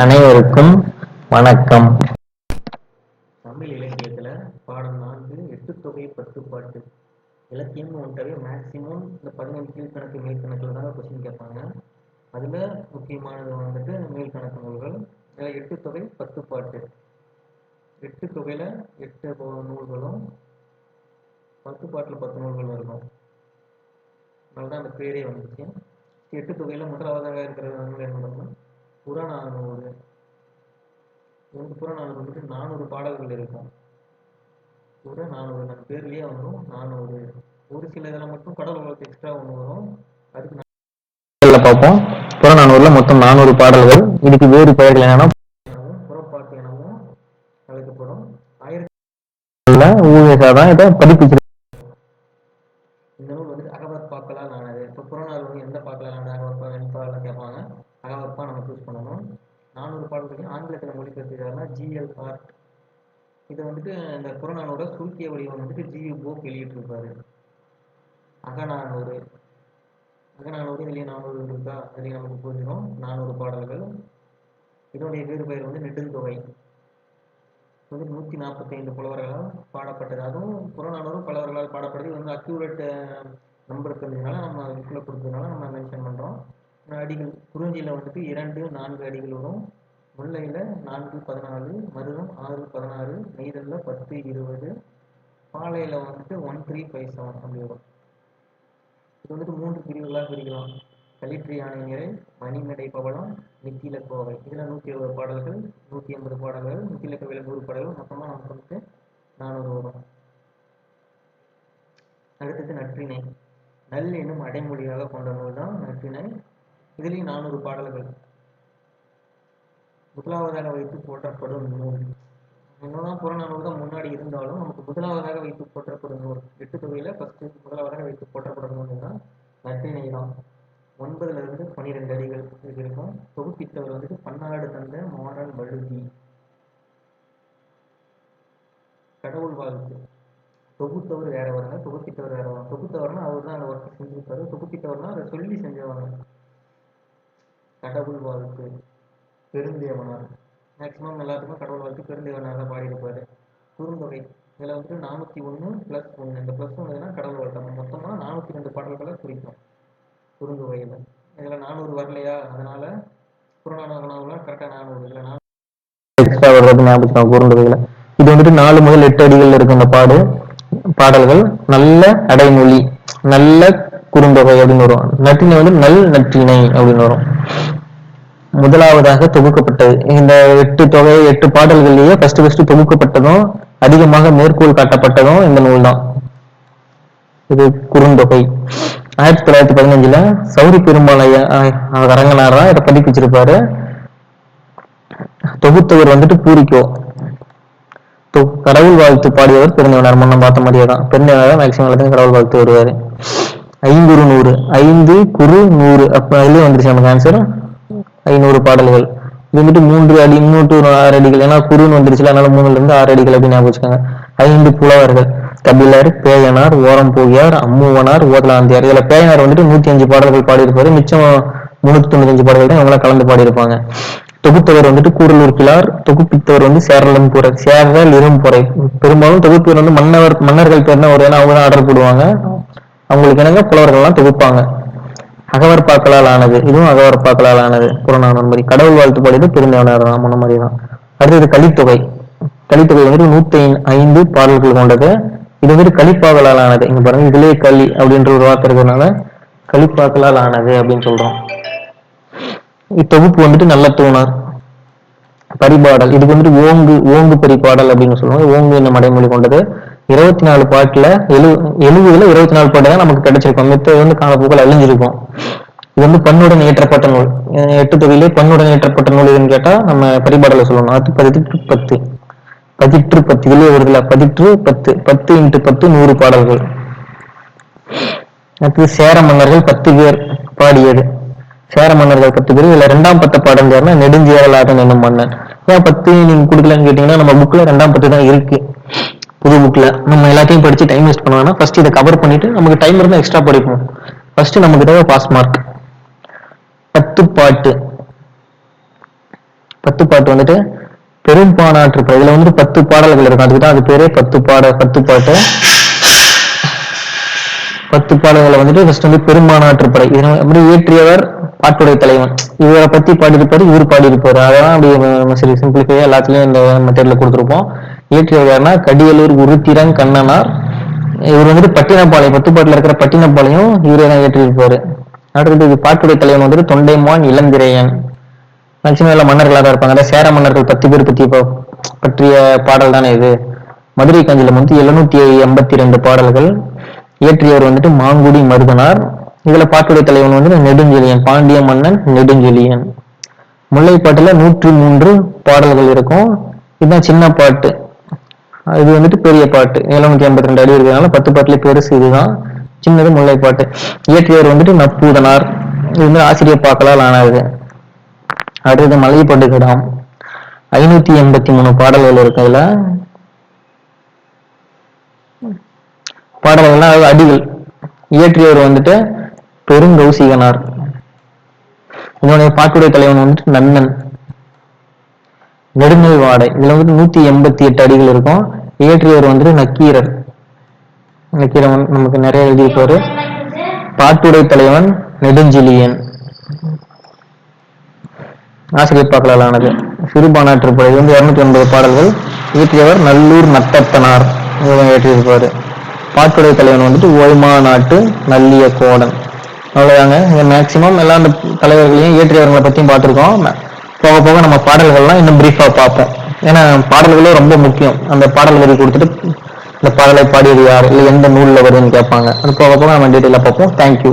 அனைவருக்கும் வணக்கம். தமிழ் இலக்கியத்துல பாடம் நான்கு எட்டு தொகை பத்துப்பாட்டு இலக்கியம் இலக்கியம்னு மேக்சிமம் இந்த பதினஞ்சு கீழ்கணக்கு மேல்கணக்கில் தான் கொஸ்டின் கேட்பாங்க. அதில் முக்கியமானது வந்துட்டு மேல்கணக்கு நூல்கள் எட்டு தொகை பத்து பாட்டு. எட்டு தொகையில் எட்டு நூல்களும் பத்து பாட்டில் பத்து நூல்களும் இருக்கும். அதனால தான் அந்த பேரே வந்துச்சு எட்டு தொகையில் முதலாவதாக இருக்கிற என்ன பண்ணணும் புறநானூறு. இந்த புறநானூறு வந்துட்டு நானூறு பாடல்கள் இருக்கும். புற நானூறு நம்ம பேர்லயே வந்துடும் நானூறு. ஒரு சில இதில் மட்டும் கடல் வளர்த்து எக்ஸ்ட்ரா ஒன்று வரும். அதுக்கு பார்ப்போம். புறநானூறுல மொத்தம் நானூறு பாடல்கள். இதுக்கு வேறு பெயர்கள் என்னன்னா எனவும் புறப்பாட்டு எனவும் அழைக்கப்படும். ஆயிரத்தி ஊவேசா தான் இதை பதிப்பிச்சு இந்த நூல் வந்து அகவர் பாக்களால் ஆனது. இப்போ புறநானூறு வந்து எந்த பாக்களால் ஆனது அகவற்பா வெண்பாலாம் கேட்பாங்க அகவற்பா நம்ம சூஸ் பண்ணணும் நானூறு பாடல்களையும் ஆங்கிலத்தில் ஜிஎல் ஆர்ட் இதை வந்துட்டு இந்த புறநானோட சுருக்கிய வடிவம் வந்துட்டு ஜியு போக் வெளியிட்டிருப்பாரு. அகநானூறு. அகநானூறு இதுலேயே நானூறு இருக்கா? அதுலேயும் நமக்கு புரிஞ்சிடும். நானூறு பாடல்கள். இதனுடைய வேறு பெயர் வந்து நெடுந்தொகை. இது வந்து நூற்றி நாற்பத்தைந்து புலவர்களால் பாடப்பட்டது. அதுவும் புறநானூறும் புலவர்களால் பாடப்பட்டது இது வந்து அக்யூரேட் நம்பர் இருக்கிறதுனால நம்ம புக்கில் கொடுத்ததுனால நம்ம மென்ஷன் பண்ணுறோம் அடிகள் குறிஞ்சியில் வந்துட்டு இரண்டு நான்கு அடிகள் வரும் முல்லையில் நான்கு பதினாலு மருதம் ஆறு பதினாறு நெய்தலில் பத்து இருபது பாலையில் வந்துட்டு ஒன் த்ரீ ஃபைவ் செவன் அப்படி வரும். இது வந்துட்டு மூன்று பிரிவுகளாக பிரிக்கலாம் களிற்று யானை நிறை மணிமடை பவளம் நித்தில கோவை. இதில் நூற்றி எழுபது பாடல்கள் நூற்றி ஐம்பது பாடல்கள் நித்தில கோவையில் நூறு பாடல்கள். மொத்தமாக நமக்கு வந்துட்டு நானூறு வரும். அடுத்தது நற்றிணை. நல் என்னும் அடைமொழியாக கொண்ட நூல் தான் நற்றிணை. இதுலேயும் நானூறு பாடல்கள். முதலாவதாக வைத்து போற்றப்படும் நூல். என்னதான் புறநானூறு தான் முன்னாடி இருந்தாலும் நமக்கு முதலாவதாக வைத்து போற்றப்படும் நூல். எட்டு தொகையில் ஃபர்ஸ்ட் முதலாவதாக வைத்து போற்றப்படும் நூல்னா தான் தான். ஒன்பதுல இருந்து பன்னிரெண்டு அடிகள் இருக்கும். தொகுப்பித்தவர் வந்துட்டு பன்னாடு தந்த மாடன் வழுதி. கடவுள் வாழ்த்து. தொகுத்தவர் வேற வருங்க தொகுப்பித்தவர் வேற வரும் தொகுத்தவர்னா அவர் தான் அந்த ஒர்க் செஞ்சிருப்பாரு. தொகுப்பித்தவர்னா அதை சொல்லி செஞ்சவங்க. கடவுள் வாழ்த்து. பெருந்தேவனார். மேக்ஸிமம் எல்லாத்துக்கும் கடவுள் வாழ்த்து பெருந்தேவனார் தான் பாடியிருப்பார். குறுந்தொகை இதில் வந்துட்டு நானூற்றி ஒன்று ப்ளஸ் ஒன்று இந்த ப்ளஸ் ஒன்றுனா கடவுள் வாழ்த்து மொத்தமாக நானூற்றி ரெண்டு பாடல்களை குறிக்கும் குறுந்தொகையில். இதில் நானூறு வரலையா? அதனால புறநானூறுலாம் கரெக்டாக நானூறு. இல்லை நானூறு எக்ஸ்ட்ரா வர்றது ஞாபகம் குறுந்தொகையில். இது வந்துட்டு நாலு முதல் எட்டு அடிகள் இருக்கு இந்த பாடு பாடல்கள் நல்ல அடைமொழி நல்ல குறுந்தொகை அப்படின்னு வரும். நற்றினை வந்து நல் நற்றிணை அப்படின்னு வரும். முதலாவதாக தொகுக்கப்பட்டது. இந்த எட்டு தொகை எட்டு பாடல்கள்லயே ஃபர்ஸ்ட் ஃபர்ஸ்ட் தொகுக்கப்பட்டதும் அதிகமாக மேற்கோள் காட்டப்பட்டதும் இந்த நூல் தான் இது குறுந்தொகை. ஆயிரத்தி தொள்ளாயிரத்தி பதினஞ்சுல சௌரி பெருமாளைய ஐயா அரங்கனார் தான் இதை பதிப்பிச்சிருப்பாரு தொகுத்தவர் வந்துட்டு பூரிக்கோ. தொ- கடவுள் வாழ்த்து பாடியவர் பெருந்தவனார் முன்ன பார்த்த மாதிரியே தான். பெருந்தவனார் மேக்சிமம் எல்லாத்தையும் கடவுள் வாழ்த்து வருவாரு. ஐங்குறு நூறு ஐந்து குறு நூறு அப்ப அதுலயே வந்துருச்சு நமக்கு ஆன்சர் ஐநூறு பாடல்கள். இது வந்துட்டு மூன்று அடி முன்னூற்று ஆறு அடிகள். ஏன்னா குறுன்னு வந்துருச்சு அதனால மூணுல இருந்து ஆறு அடிகள் அப்படின்னு ஞாபகம் வச்சுக்காங்க. ஐந்து புலவர்கள். கபிலர் பேயனார் ஓரம் போகியார் அம்முவனார் ஓதலாந்தியார். இதுல பேயனார் வந்துட்டு நூத்தி அஞ்சு பாடல்கள் பாடியிருப்பாரு. மிச்சம் முன்னூத்தி தொண்ணூத்தஞ்சு பாடல்கள் தான் இவங்களாம் கலந்து பாடியிருப்பாங்க. தொகுத்தவர் வந்துட்டு கூடலூர் கிளார் தொகுப்பித்தவர் வந்து சேரலம் புரை சேரல் இரும்புரை. பெரும்பாலும் தொகுப்பவர் வந்து மன்னவர் மன்னர்கள் பேர் தான் ஒரு ஏன்னா அவங்க தான் ஆர்டர் போடுவாங்க. அவங்களுக்கு என்னங்க புலவர்கள்லாம் தொகுப்பாங்க. அகவற்பாக்களால் ஆனது இதுவும் அகவற்பாக்களால் ஆனது. புறநானூறு கடவுள் வாழ்த்து பாடியது பெருந்தேவனார் தான் மாதிரி தான். அடுத்தது கலித்தொகை. கலித்தொகை வந்துட்டு நூத்தி ஐந்து பாடல்கள் கொண்டது. இது வந்துட்டு கலிப்பாக்களால் ஆனது. இங்க பாருங்க இதுலயே களி அப்படின்ற ஒரு வார்த்தை இருக்கிறதுனால கலிப்பாக்களால் ஆனது அப்படின்னு சொல்றோம். இத்தொகுப்பு வந்துட்டு நல்ல தூணார் பரிபாடல். இதுக்கு வந்துட்டு ஓங்கு ஓங்கு பரிபாடல் அப்படின்னு சொல்லுவாங்க. ஓங்கு என்னும் மடைமொழி கொண்டது? இருபத்தி நாலு பாட்டுல எழு எழுபதுல இருபத்தி நாலு பாட்டு தான் நமக்கு கிடைச்சிருக்கும். மித்த வந்து காலப்போக்கில் அழிஞ்சிருக்கும். இது வந்து பண்ணுடன் இயற்றப்பட்ட நூல். எட்டு தொகையிலே பண்ணுடன் இயற்றப்பட்ட நூல் எதுன்னு கேட்டா நம்ம பரிபாடலை சொல்லணும். அது பதிட்டு பத்து பதிற்று பத்து இதுலயே வருதுல. பதிற்று பத்து பத்து இன்ட்டு பத்து நூறு பாடல்கள். அடுத்து சேர மன்னர்கள் பத்து பேர் பாடியது. சேர மன்னர்கள் பத்து பேர். இதுல ரெண்டாம் பத்த பாடம் யாருன்னா நெடுஞ்சேரலாதன் என்னும் மன்னன். ஏன் பத்து நீங்க கொடுக்கலன்னு கேட்டீங்கன்னா நம்ம புக்ல ரெண்டாம் பத்து தான் இருக்கு. புது புக்கில் நம்ம எல்லாத்தையும் படித்து டைம் வேஸ்ட் பண்ணுவோம்னா ஃபர்ஸ்ட் இதை கவர் பண்ணிட்டு நமக்கு டைம் இருந்தால் எக்ஸ்ட்ரா படிப்போம் ஃபர்ஸ்ட் நமக்கு தேவை பாஸ் மார்க் பத்து பாட்டு. பத்து பாட்டு வந்துட்டு பெரும் பாடாற்று இதில் வந்துட்டு பத்து பாடல்கள் இருக்கும். அதுக்கு தான் அது பேரே பத்து பாட பத்து பாட்டு. பத்து பாடல்களை வந்துட்டு ஃபர்ஸ்ட் வந்து பெரும்பானாற்று படை இது அப்படி இயற்றியவர் பாட்டுடைய தலைவன். இவரை பத்தி பாடியிருப்பாரு இவர் பாடியிருப்பாரு. அதெல்லாம் அப்படி நம்ம சரி சிம்பிளிஃபையா எல்லாத்துலயும் இந்த மெத்தட்ல கொடுத்துருப்போம். இயற்றியவர் யாருன்னா கடியலூர் உருத்திரன் கண்ணனார். இவர் வந்துட்டு பட்டினப்பாளையம் பத்துப்பாட்டில் இருக்கிற பட்டினப்பாளையம் இவரே தான் இயற்றியிருப்பாரு அடுத்தது இது பாட்டுடைய தலைவன் வந்துட்டு தொண்டைமான் இளந்திரையன். மேக்சிமம் எல்லாம் மன்னர்களாக தான் இருப்பாங்க. சேர மன்னர்கள் பத்து பேர் பத்தி பற்றிய பாடல் தானே இது. மதுரை காஞ்சிலம் வந்து எழுநூத்தி எண்பத்தி ரெண்டு பாடல்கள். இயற்றியவர் வந்துட்டு மாங்குடி மருதனார். இதுல பாட்டுடைய தலைவன் வந்து நெடுஞ்செழியன் பாண்டிய மன்னன் நெடுஞ்செழியன். முல்லைப்பாட்டுல நூற்றி மூன்று பாடல்கள் இருக்கும். இதுதான் சின்ன பாட்டு. இது வந்துட்டு பெரிய பாட்டு. எழுநூத்தி ஐம்பத்தி ரெண்டு அடி இருக்கிறதுனால பத்து பாட்டுல பெருசு இதுதான். சின்னது முல்லைப்பாட்டு. இயற்றியவர் வந்துட்டு நப்பூதனார். இது வந்து ஆசிரியர் பாக்கலால் ஆனது அடுத்தது மலைப்பட்டு கிடாம் ஐநூத்தி எண்பத்தி மூணு பாடல்கள் இருக்கு அதுல. பாடல்கள்லாம் அதாவது அடிகள். இயற்றியவர் வந்துட்டு பெருங்கௌசிகனார். இதனுடைய பாட்டுடைய தலைவன் வந்துட்டு நன்னன். நெடுநல் வாடை. இதுல வந்துட்டு நூத்தி எண்பத்தி எட்டு அடிகள் இருக்கும். இயற்றியவர் வந்துட்டு நக்கீரர் நக்கீரன் நமக்கு நிறைய எழுதியிருப்பாரு. பாட்டுடை தலைவன் நெடுஞ்சிலியன். ஆசிரியர் பாக்கலானது சிறுபானாற்றுப்படை இது வந்து இருநூத்தி ஒன்பது பாடல்கள். இயற்றியவர் நல்லூர் நத்தப்பனார். இவங்க இயற்றியிருப்பாரு. பாட்டுடை தலைவன் வந்துட்டு ஓய்மா நாட்டு நல்லிய கோடன். அவ்வளவுதாங்க. இங்க மேக்சிமம் எல்லா அந்த தலைவர்களையும் இயற்றியவர்களை பத்தியும் பார்த்திருக்கோம். போக போக நம்ம பாடல்கள்லாம் இன்னும் பிரீஃபா பார்ப்போம். ஏன்னா பாடல்களே ரொம்ப முக்கியம். அந்த பாடல் வரி கொடுத்துட்டு இந்த பாடலை பாடியது யார்? இல்லை எந்த நூலில் வருதுன்னு கேட்பாங்க. அது போக போக நம்ம டீட்டெயிலாக பார்ப்போம். தேங்க்யூ